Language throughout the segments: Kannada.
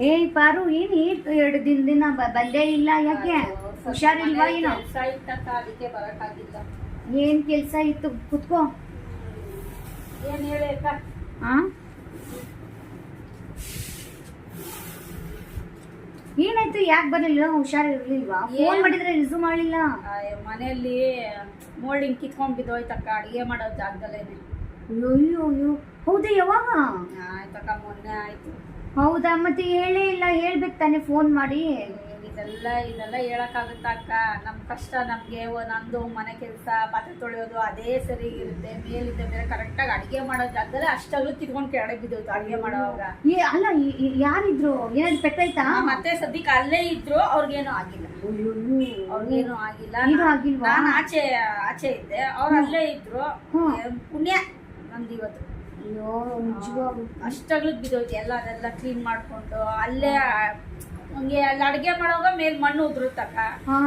ಏಯ್ ಪಾರು ಏನ್ ಎರಡು ದಿನದಿಂದ ಬ- ಬಂದೇ ಇಲ್ಲ ಯಾಕೆ? ಹುಷಾರಿಲ್ವಾ ಏನೋ? ಏನ್ ಕೆಲ್ಸ ಇತ್ತು? ಕುತ್ಕೋ. ಏನಾಯ್ತು? ಯಾಕೆ ಬರಲಿಲ್ಲ ಹುಷಾರಿರ್ಲಿಲ್ವಾ? ಫೋನ್ ಏನ್- ಮಾಡಿದ್ರೆ ರಿಸೂಮ್ ಮಾಡಲಿಲ್ಲ. ಮನೆಯಲ್ಲಿ ಮೋಲ್ಡಿಂಗ್ ಕಿತ್ಕೊಂಡ್ ಬಿದ್ದೋಯ್ತಕ್ಕ ಅಡಿಗೆ ಮಾಡೋ ಜಾಗದಲ್ಲೇನೆ ಅಯ್ಯೋ ಅಯ್ಯೋ ಹೌದಾ ಯಾವಾಗ? ಆಯ್ತಕ್ಕ ಮೊನ್ನೆ ಆಯ್ತು. ಹೌದಾ? ಮತ್ತೆ ಹೇಳೇ ಇಲ್ಲ ಹೇಳ್ಬೇಕು ತಾನೆ ಫೋನ್ ಮಾಡಿ. ಇದೆಲ್ಲ ಇದೆಲ್ಲ ಹೇಳಕ್ಕಾಗುತ್ತ ಅಕ್ಕ? ನಮ್ಮ ಕಷ್ಟ ನಮಗೆ ನಂದು ಮನೆ ಕೆಲಸ ಪಾತ್ರೆ ತೊಳೆಯೋದು ಅದೇ ಸರಿ ಇರುತ್ತೆ. ಮೇಲಿದ್ದ ಬೇರೆ ಕರೆಕ್ಟಾಗಿ ಅಡಿಗೆ ಮಾಡೋ ಜಾಗದಲ್ಲಿ ಅಷ್ಟಲ್ಲೂ ತಿರ್ಕೊಂಡು ಕೆಳಗೆ ಬಿದ್ದೋಯ್ತು ಅಡಿಗೆ ಮಾಡೋವಾಗ ಏ ಅಲ್ಲ ಈ- ಈ- ಯಾರಿದ್ರು? ಏನಾದ್ರು ಪೆಟ್ಟಾಯ್ತಾ? ಮತ್ತೆ ಸದ್ಯಕ್ಕೆ ಅಲ್ಲೇ ಇದ್ರು ಅವ್ರಿಗೇನು ಆಗಿಲ್ಲ. ಅವ್ರಿಗೇನು ಆಗಿಲ್ಲ. ಆಗಿಲ್ವಾ? ನಾನು ಆಚೆ ಆಚೆ ಇದ್ದೆ. ಅವ್ರು ಅಲ್ಲೇ ಇದ್ರು. ಹ್ಮ್. ಏ, ಪುಣ್ಯ ನಂದು ಇವತ್ತು. ಅಯ್ಯೋ ನಿಜವಾಗ್ಲೂ. ಅಷ್ಟಾಗ್ಲೂ ಬಿದ್ದೋಯ್ತು. ಎಲ್ಲ ಅದೆಲ್ಲ ಕ್ಲೀನ್ ಮಾಡ್ಕೊಂಡು ಅಲ್ಲೇ ಹಂಗೆ ಅಲ್ಲಿ ಅಡ್ಗೆ ಮಾಡುವಾಗ ಮೇಲ್ ಮಣ್ಣು ಉದುರುತ್ತಕ್ಕ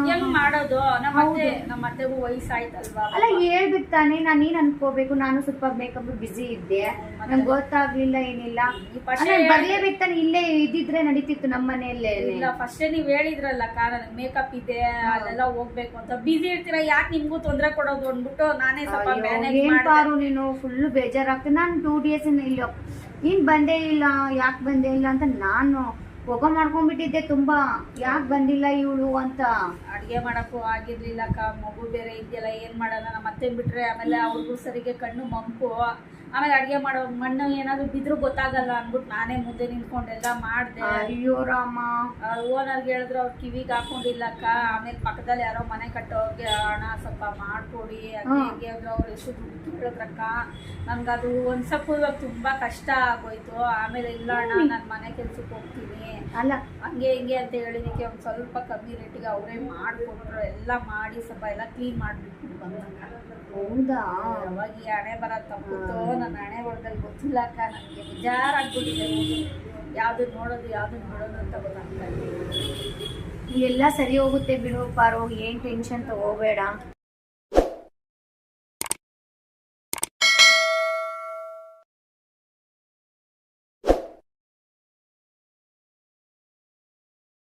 ಹೆಂಗ್. ಮಾಡೋದು? ನಮ್ಮ ಅತ್ತೆ ನಮ್ಮ ಅತ್ತೆಗೂ ವಯಸ್ಸಾಯ್ತಲ್ವಾ? ಅಲ್ಲ ಹೇಳ್ಬಿಟ್ಟು ತಾನೆ ನಾನು ಏನ್ ಅನ್ಕೋಬೇಕು ನಾನು ಸ್ವಲ್ಪ ಮೇಕಪ್ ಬಿಸಿ ಇದ್ದೆ. ನಂಗೆ ಗೊತ್ತಾಗ್ಲಿಲ್ಲ ಏನಿಲ್ಲ. ಬರ್ಲೇಬೇಕು ತಾನೆ ಇಲ್ಲೇ ಇದ್ದಿದ್ರೆ ನಡೀತಿತ್ತು ನಮ್ಮ ಮನೆಯಲ್ಲೇ. ಇಲ್ಲ ಫಸ್ಟೇ ನೀವ್ ಹೇಳಿದ್ರಲ್ಲ ಕಾರಣ ಮೇಕಪ್ ಇದೆ ಅಲ್ಲೆಲ್ಲ ಹೋಗ್ಬೇಕು ಅಂತ. ಬಿಸಿ ಇರ್ತೀರಾ? ಯಾಕೆ ನಿಮ್ಗೂ ತೊಂದ್ರೆ ಕೊಡೋದು ಅಂದ್ಬಿಟ್ಟು ನಾನೇ ಸ್ವಲ್ಪ ಮ್ಯಾನೇಜ್ ಏನ್ ಪಾರು ನೀನು? ಫುಲ್ ಬೇಜಾರಾಗ್ತದೆ. ನಾನು ಟೂ ಡೇಸ್ ಇಲ್ಲ. ಇನ್ ಬಂದೇ ಇಲ್ಲ ಯಾಕೆ ಬಂದೇ ಇಲ್ಲ ಅಂತ ನಾನು ಹೋಗ ಮಾಡ್ಕೊಂಡ್ಬಿಟ್ಟಿದ್ದೆ ತುಂಬಾ. ಯಾಕೆ ಬಂದಿಲ್ಲ ಇವಳು ಅಂತ. ಅಡುಗೆ ಮಾಡೋಕ್ಕೂ ಆಗಿರ್ಲಿಲ್ಲ ಅಕ್ಕ. ಮಗು ಬೇರೆ ಇದೆಯಲ್ಲ, ಏನು ಮಾಡೋಣ? ನಮ್ಮ ಅತ್ತೆ ಬಿಟ್ರೆ ಆಮೇಲೆ ಅವ್ರಿಗೂ ಸರಿಗೆ ಕಣ್ಣು ಮಂಪು ಆಮೇಲೆ ಅಡ್ಗೆ ಮಾಡೋ ಮಣ್ಣು ಏನಾದ್ರು ಬಿದ್ರು ಗೊತ್ತಾಗಲ್ಲ ಅನ್ಬಿಟ್ಟು ನಾನೇ ಮುಂದೆ ನಿಂತ್ಕೊಂಡೆಲ್ಲ ಮಾಡ್ದೆ. ಅಯ್ಯೋ ರಾಮ. ಓನರ್ಗೆ ಹೇಳಿದ್ರು ಅವ್ರು ಕಿವಿಗೆ ಹಾಕೊಂಡಿಲ್ಲ ಅಕ್ಕ. ಆಮೇಲೆ ಪಕ್ಕದಲ್ಲಿ ಯಾರೋ ಮನೆ ಕಟ್ಟೋರ್ಗೆ ಹಣ ಸ್ವಲ್ಪ ಮಾಡ್ಕೊಡಿ ಹಂಗೆ ಅಂದ್ರೆ ಅವ್ರು ಎಷ್ಟು ದುಡ್ಡು ಕೇಳಿದ್ರಕ್ಕ ನನ್ಗದು ಸ್ವಲ್ಪ ಇವಾಗ ತುಂಬಾ ಕಷ್ಟ ಆಗೋಯ್ತು. ಆಮೇಲೆ ಇಲ್ಲ ಅಣ್ಣ ನಾನು ಮನೆ ಕೆಲ್ಸಕ್ಕೆ ಹೋಗ್ತೀನಿ. ಅಲ್ಲ. ಹಂಗೆ ಹಿಂಗೆ ಅಂತ ಹೇಳಿದಕ್ಕೆ ಒಂದು ಸ್ವಲ್ಪ ಕಮ್ಮಿ ರೇಟಿಗೆ ಅವರೇ ಮಾಡಿಕೊಟ್ರು ಎಲ್ಲ ಮಾಡಿ ಸ್ವಲ್ಪ ಎಲ್ಲ ಕ್ಲೀನ್ ಮಾಡಿಬಿಟ್ಟು ಬಂದಕ್ಕ ಹೌದಾ? ಅವಾಗ ಈ ಹಣೆ ಬರ ತಪ್ಪಿತ್ತು ನನ್ನ ಹಣೆ ಬರದಲ್ಲಿ ಗೊತ್ತಿಲ್ಲ ಅಕ್ಕ, ನನಗೆ ಬೇಜಾರಾಗ್ಬಿಟ್ಟಿದೆ. ಯಾವ್ದು ನೋಡೋದು ಯಾವ್ದು ನೋಡೋದು ಅಂತ ಗೊತ್ತಾಗ್ತಾ ಇದೆ ಎಲ್ಲ ಸರಿ ಹೋಗುತ್ತೆ ಬಿಡು ಪಾರು, ಏನು ಟೆನ್ಷನ್ ತಗೋಬೇಡ.